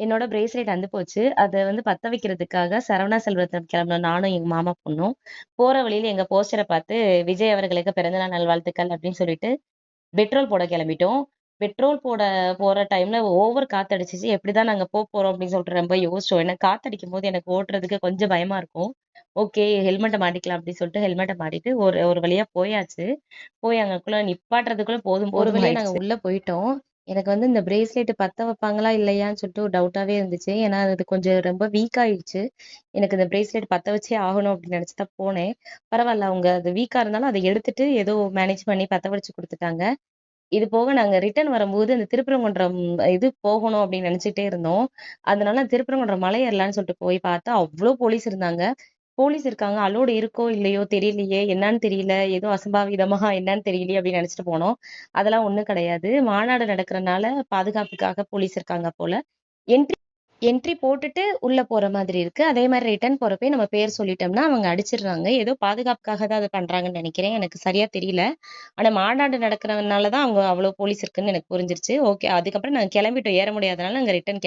என்னோட பிரேஸ்லெட் அந்து போச்சு. அதை வந்து பத்த வைக்கிறதுக்காக சரவணா செல்வரத்தினம் கிளம்புனோம். நானும் எங்க மாமா பொண்ணும். போற வழியில எங்க போஸ்டரை பார்த்து விஜய் அவர்களுக்கு பிறந்தநாள் நல்வாழ்த்துக்கள் அப்படின்னு சொல்லிட்டு பெட்ரோல் போட கிளம்பிட்டோம். பெட்ரோல் போட போற டைம்ல ஓவர் காத்தடிச்சிச்சு எப்படிதான் நாங்க போக போறோம் அப்படின்னு சொல்லிட்டு ரொம்ப யோசிச்சோம். ஏன்னா காத்தடிக்கும் போது எனக்கு ஓட்டுறதுக்கு கொஞ்சம் பயமா இருக்கும். ஓகே ஹெல்மெட்டை மாட்டிக்கலாம் அப்படின்னு சொல்லிட்டு ஹெல்மெட்டை மாட்டிட்டு ஒரு ஒரு வழியா போயாச்சு. போய் அங்கக்குள்ள நிப்பாட்டுறதுக்குள்ள போதும் ஒரு வழியா நாங்க உள்ள போயிட்டோம். எனக்கு வந்து இந்த பிரேஸ்லெட் பத்த வைப்பாங்களா இல்லையான்னு சொல்லிட்டு ஒரு டவுட்டாவே இருந்துச்சு. ஏன்னா அது கொஞ்சம் ரொம்ப வீக் ஆயிடுச்சு. எனக்கு இந்த பிரேஸ்லெட் பத்த வச்சே ஆகணும் அப்படின்னு நினைச்சுதான் போனேன். பரவாயில்ல அவங்க அது வீக்கா இருந்தாலும் அதை எடுத்துட்டு ஏதோ மேனேஜ் பண்ணி பத்த வச்சு கொடுத்துட்டாங்க. இது போக நாங்க ரிட்டர்ன் வரும்போது அந்த திருப்பரங்குன்றம் இது போகணும் அப்படின்னு நினைச்சிட்டே இருந்தோம். அதனால திருப்பரங்குன்றம் மலை ஏறலாம்னு சொல்லிட்டு போய் பார்த்தா அவ்வளோ போலீஸ் இருந்தாங்க. போலீஸ் இருக்காங்க. அலோடு இருக்கோ இல்லையோ தெரியலையே. என்னன்னு தெரியல. ஏதோ அசம்பாவிதமா என்னன்னு தெரியலையே அப்படின்னு நினைச்சிட்டு போனோம். அதெல்லாம் ஒண்ணும் கிடையாது. மாநாடு நடக்கிறனால பாதுகாப்புக்காக போலீஸ் இருக்காங்க போல. என்ட்ரி என்ட்ரி போட்டுட்டு உள்ள போற மாதிரி இருக்கு. அதே மாதிரி ரிட்டர்ன் போறப்பே நம்ம பேர் சொல்லிட்டோம்னா அவங்க அடிச்சிடுறாங்க. ஏதோ பாதுகாப்புக்காக தான் அதை பண்றாங்கன்னு நினைக்கிறேன். எனக்கு சரியா தெரியல. ஆனா மாநாடு நடக்கிறதுனால தான் அவங்க அவ்வளவு போலீஸ் இருக்குன்னு எனக்கு புரிஞ்சிருச்சு. ஓகே அதுக்கப்புறம் நாங்க கிளம்பிட்டோம். ஏற முடியாதனால நாங்க ரிட்டர்ன்